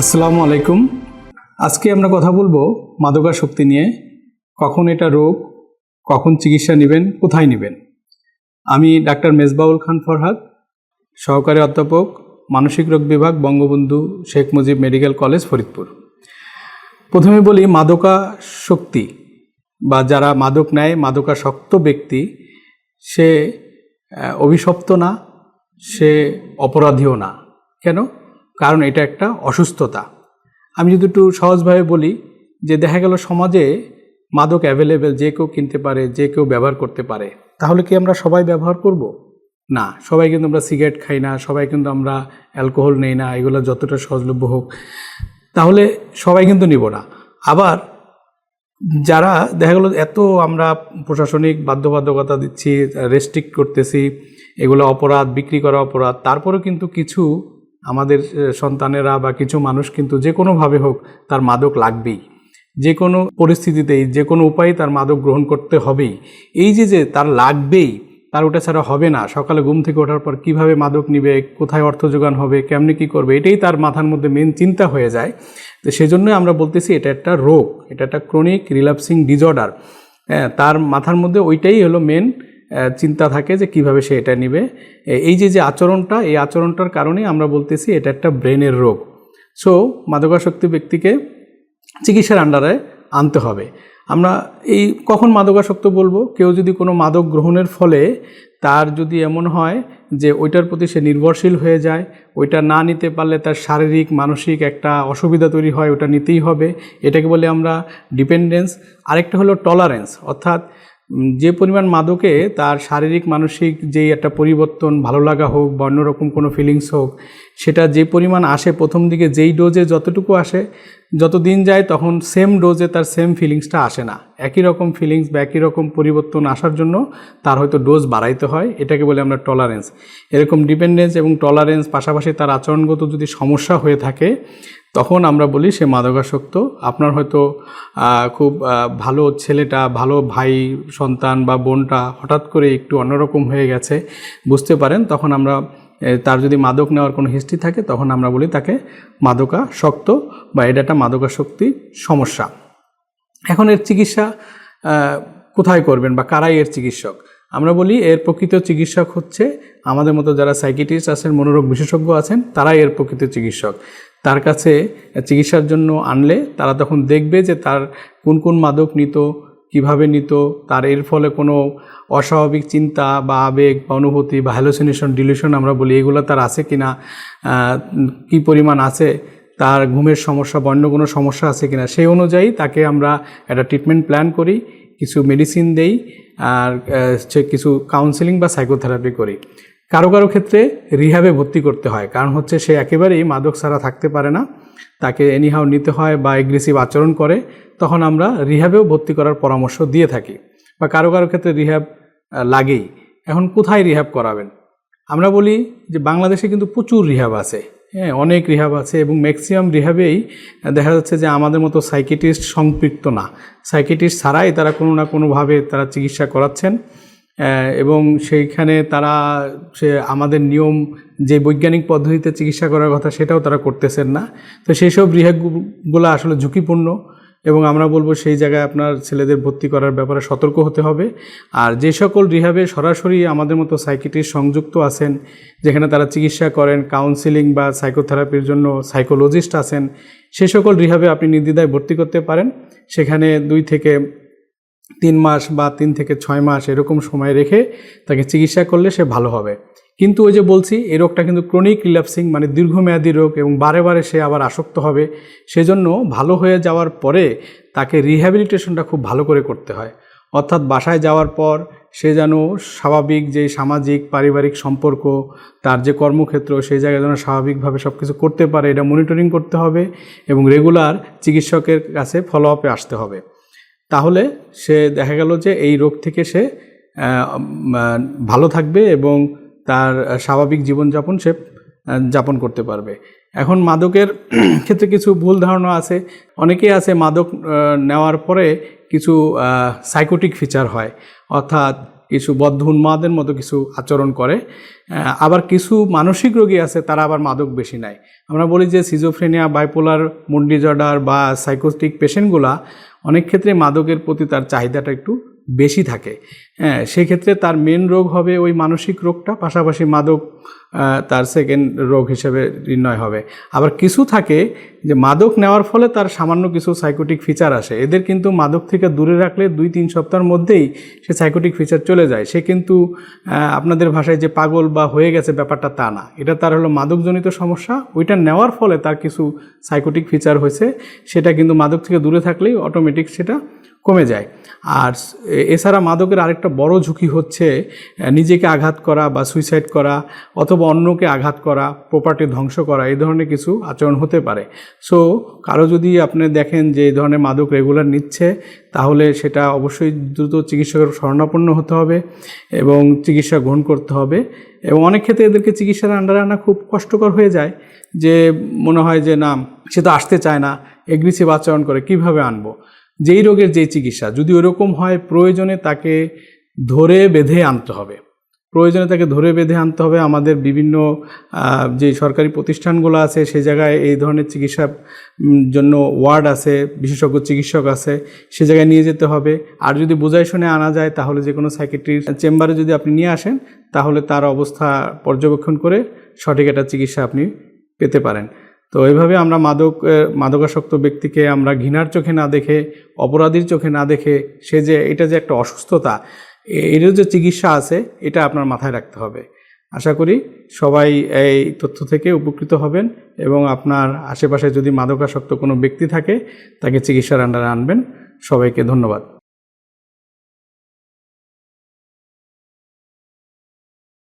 আসসালামু আলাইকুম। আজকে আমরা কথা বলব মাদকাসক্তি নিয়ে। কখন এটা রোগ, কখন চিকিৎসা নেবেন, কোথায় নেবেন? আমি ডাক্তার মেজবাউল খান ফরহাদ, সহকারী অধ্যাপক, মানসিক রোগ বিভাগ, বঙ্গবন্ধু শেখ মুজিব মেডিকেল কলেজ, ফরিদপুর। প্রথমে বলি মাদকাসক্তি বা যারা মাদক নেয় মাদকাসক্ত ব্যক্তি, সে অভিশপ্ত না, সে অপরাধীও না। কেন? কারণ এটা একটা অসুস্থতা। আমি যদি একটু সহজভাবে বলি যে দেখা গেল সমাজে মাদক অ্যাভেলেবেল যে কেউ কিনতে পারে, যে কেউ ব্যবহার করতে পারে, তাহলে কি আমরা সবাই ব্যবহার করব? না, সবাই কিন্তু আমরা সিগারেট খাই না, সবাই কিন্তু আমরা অ্যালকোহল নেই না, এগুলো যতটা সহজলভ্য হোক, তাহলে সবাই কিন্তু নিব না। আবার যারা দেখা গেলো এত আমরা প্রশাসনিক বাধ্যবাধকতা দিচ্ছি রেস্ট্রিক্ট করতেছি, এগুলো অপরাধ, বিক্রি করা অপরাধ, তারপরেও কিন্তু কিছু আমাদের সন্তানেরা বা কিছু মানুষ কিন্তু যে কোনোভাবে হোক তার মাদক লাগবেই। যে কোনো পরিস্থিতিতেই, যে কোনো উপায়ে তার মাদক গ্রহণ করতে হবেই। এই যে যে তার লাগবেই, তার ওটা ছাড়া হবে না। সকালে ঘুম থেকে ওঠার পর কীভাবে মাদক নিবে, কোথায় অর্থ যোগান হবে, কেমনি কি করবে, এটাই তার মাথার মধ্যে মেন চিন্তা হয়ে যায়। তো সেজন্যই আমরা বলতেছি এটা একটা রোগ, এটা একটা ক্রনিক রিল্যাপসিং ডিজর্ডার হ্যাঁ তার মাথার মধ্যে ওইটাই হলো মেন চিন্তা থাকে যে কীভাবে সে এটা নিবে। এই যে যে আচরণটা, এই আচরণটার কারণেই আমরা বলতেছি এটা একটা ব্রেনের রোগ। সো মাদকাসক্তি ব্যক্তিকে চিকিৎসার আন্ডারে আনতে হবে। আমরা এই কখন মাদকাসক্ত বলব? কেউ যদি কোনো মাদক গ্রহণের ফলে তার যদি এমন হয় যে ওইটার প্রতি সে নির্ভরশীল হয়ে যায়, ওইটা না নিতে পারলে তার শারীরিক, মানসিক একটা অসুবিধা তৈরি হয়, ওটা নিতেই হবে। এটাকে বলে আমরা ডিপেন্ডেন্স আরেকটা হলো টলারেন্স অর্থাৎ যে পরিমাণ মাদকে তার শারীরিক, মানসিক যেই একটা পরিবর্তন ভালো লাগা হোক বা অন্যরকম কোনো ফিলিংস হোক, সেটা যে পরিমাণ আসে প্রথম দিকে, যেই ডোজে যতটুকু আসে যত দিন যায় তখন সেম ডোজে তার সেম ফিলিংসটা আসে না। একই রকম ফিলিংস বা একই রকম পরিবর্তন আসার জন্য তার হয়তো ডোজ বাড়াইতে হয়, এটাকে বলে আমরা টলারেন্স এরকম ডিপেন্ডেন্স এবং টলারেন্স পাশাপাশি তার আচরণগত যদি সমস্যা হয়ে থাকে, তখন আমরা বলি সে মাদকাসক্ত। আপনার হয়তো খুব ভালো ছেলেটা, ভালো ভাই, সন্তান বা বোনটা হঠাৎ করে একটু অন্যরকম হয়ে গেছে, বুঝতে পারেন, তখন আমরা তার যদি মাদক নেওয়ার কোনো হিস্ট্রি থাকে, তখন আমরা বলি তাকে মাদকাসক্ত বা এটা একটা মাদকাসক্তি সমস্যা। এখন এর চিকিৎসা কোথায় করবেন বা কারাই এর চিকিৎসক? আমরা বলি এর প্রকৃত চিকিৎসক হচ্ছে আমাদের মতো যারা সাইকিটিস্ট আছেন, মনোরোগ বিশেষজ্ঞ আছেন, তারাই এর প্রকৃত চিকিৎসক। তার কাছে চিকিৎসার জন্য আনলে তারা তখন দেখবে যে তার কোন কোন মাদক নিত কীভাবে নিত, তার এর ফলে কোনো অস্বাভাবিক চিন্তা বা আবেগ বা অনুভূতি বা হ্যালোসিনেশন ডিলিউশন আমরা বলি, এগুলো তার আছে কি না কী পরিমাণ আছে, তার ঘুমের সমস্যা বা অন্য কোনো সমস্যা আছে কি না সেই অনুযায়ী তাকে আমরা একটা ট্রিটমেন্ট প্ল্যান করি, কিছু মেডিসিন দেই, আর হচ্ছে কিছু কাউন্সেলিং বা সাইকোথেরাপি করি। কারও কারও ক্ষেত্রে রিহ্যাবে ভর্তি করতে হয়, কারণ হচ্ছে সে একেবারেই মাদক ছাড়া থাকতে পারে না। তাকে এনিহাও নিতে হয় বা এগ্রেসিভ আচরণ করে, তখন আমরা রিহ্যাবেও ভর্তি করার পরামর্শ দিয়ে থাকি। বা কারও কারও ক্ষেত্রে রিহ্যাব লাগেই। এখন কোথায় রিহ্যাব করাবেন? আমরা বলি যে বাংলাদেশে কিন্তু প্রচুর রিহাব আছে। হ্যাঁ অনেক রিহাব আছে এবং ম্যাক্সিমাম রিহাবেই দেখা যাচ্ছে যে আমাদের মতো সাইকেটিস্ট সম্পৃক্ত না। সাইকেটিস্ট ছাড়াই তারা কোনো না কোনোভাবে তারা চিকিৎসা করাচ্ছেন। এবং সেইখানে তারা, সে আমাদের নিয়ম, যে বৈজ্ঞানিক পদ্ধতিতে চিকিৎসা করার কথা সেটাও তারা করতেছেন না। তো সেই সব রিহাবগুলো আসলে ঝুঁকিপূর্ণ এবং আমরা বলব সেই জায়গায় আপনার ছেলেদের ভর্তি করার ব্যাপারে সতর্ক হতে হবে। আর যে সকল রিহাবে সরাসরি আমাদের মতো সাইকিটিস্ট সংযুক্ত আছেন, যেখানে তারা চিকিৎসা করেন কাউন্সিলিং বা সাইকোথেরাপির জন্য সাইকোলজিস্ট আছেন, সে সকল রিহাবে আপনি নির্দ্বিধায় ভর্তি করতে পারেন। সেখানে দুই থেকে তিন মাস বা তিন থেকে ছয় মাস এরকম সময় রেখে তাকে চিকিৎসা করলে সে ভালো হবে। কিন্তু ওই যে বলছি, এই রোগটা কিন্তু ক্রনিক রিল্যাপসিং মানে দীর্ঘমেয়াদী রোগ এবং বারে বারে সে আবার আসক্ত হবে। সেজন্য ভালো হয়ে যাওয়ার পরে তাকে রিহ্যাবিলিটেশনটা খুব ভালো করে করতে হয়। অর্থাৎ বাসায় যাওয়ার পর সে যেন স্বাভাবিক যে সামাজিক, পারিবারিক সম্পর্ক, তার যে কর্মক্ষেত্র, সেই জায়গায় যেন স্বাভাবিকভাবে সব কিছু করতে পারে, এটা মনিটরিং করতে হবে এবং রেগুলার চিকিৎসকের কাছে ফলো আপে আসতে হবে। তাহলে সে দেখা গেল যে এই রোগ থেকে সে ভালো থাকবে এবং তার স্বাভাবিক জীবনযাপন সে যাপন করতে পারবে। এখন মাদকের ক্ষেত্রে কিছু ভুল ধারণা আছে। অনেকেই আছে মাদক নেওয়ার পরে কিছু সাইকোটিক ফিচার হয়। অর্থাৎ কিছু বদ্ধ উন্মাদের মতো কিছু আচরণ করে। আবার কিছু মানসিক রোগী আছে, তারা আবার মাদক বেশি নেয়। আমরা বলি যে সিজোফ্রেনিয়া বাইপোলার মুড ডিজর্ডার বা সাইকোস্টিক পেশেন্টগুলা অনেক ক্ষেত্রে মাদকের প্রতি তার চাহিদাটা একটু বেশি থাকে। হ্যাঁ সেক্ষেত্রে তার মেন রোগ হবে ওই মানসিক রোগটা, পাশাপাশি মাদক তার সেকেন্ড রোগ হিসেবে নির্ণয় হবে। আবার কিছু থাকে যে মাদক নেওয়ার ফলে তার সামান্য কিছু সাইকোটিক ফিচার আসে। এদের কিন্তু মাদক থেকে দূরে রাখলে দুই তিন সপ্তাহের মধ্যেই সে সাইকোটিক ফিচার চলে যায়। সে কিন্তু আপনাদের ভাষায় যে পাগল বা হয়ে গেছে ব্যাপারটা তা না। এটা তার হলো মাদকজনিত সমস্যা। ওইটা নেওয়ার ফলে তার কিছু সাইকোটিক ফিচার হয়েছে। সেটা কিন্তু মাদক থেকে দূরে থাকলেই অটোমেটিক সেটা কমে যায়। আর এছাড়া মাদকের আরেকটা বড় ঝুঁকি হচ্ছে নিজেকে আঘাত করা বা সুইসাইড করা অথবা অন্যকে আঘাত করা প্রপার্টি ধ্বংস করা, এই ধরনের কিছু আচরণ হতে পারে। সো কারও যদি আপনি দেখেন যে এই ধরনের মাদক রেগুলার নিচ্ছে, তাহলে সেটা অবশ্যই দ্রুত চিকিৎসকের শরণাপন্ন হতে হবে এবং চিকিৎসা গ্রহণ করতে হবে। এবং অনেক ক্ষেত্রে এদেরকে চিকিৎসার আন্ডারে আনা খুব কষ্টকর হয়ে যায়, যে মনে হয় যে না, সে তো আসতে চায় না এগ্রেসিভ আচরণ করে, কীভাবে আনব? যেই রোগের যেই চিকিৎসা যদি ওরকম হয় প্রয়োজনে তাকে ধরে বেঁধে আনতে হবে। প্রয়োজনে তাকে ধরে বেঁধে আনতে হবে। আমাদের বিভিন্ন যে সরকারি প্রতিষ্ঠানগুলো আছে সে জায়গায় এই ধরনের চিকিৎসা উম, জন্য ওয়ার্ড আছে বিশেষজ্ঞ চিকিৎসক আছে সে জায়গায় নিয়ে যেতে হবে। আর যদি বোঝাই শুনে আনা যায় তাহলে যে কোনো সাইকেট্রির চেম্বারে যদি আপনি নিয়ে আসেন তাহলে তার অবস্থা পর্যবেক্ষণ করে সঠিক একটা চিকিৎসা আপনি পেতে পারেন। তো এইভাবে আমরা মাদক মাদকাসক্ত ব্যক্তিকে আমরা ঘৃণার চোখে না দেখে, অপরাধীর চোখে না দেখে, সে যে, এটা যে একটা অসুস্থতা এরও যে চিকিৎসা আছে, এটা আপনার মাথায় রাখতে হবে। আশা করি সবাই এই তথ্য থেকে উপকৃত হবেন এবং আপনার আশেপাশে যদি মাদকাসক্ত কোনো ব্যক্তি থাকে, তাকে চিকিৎসার আন্ডারে আনবেন। সবাইকে ধন্যবাদ।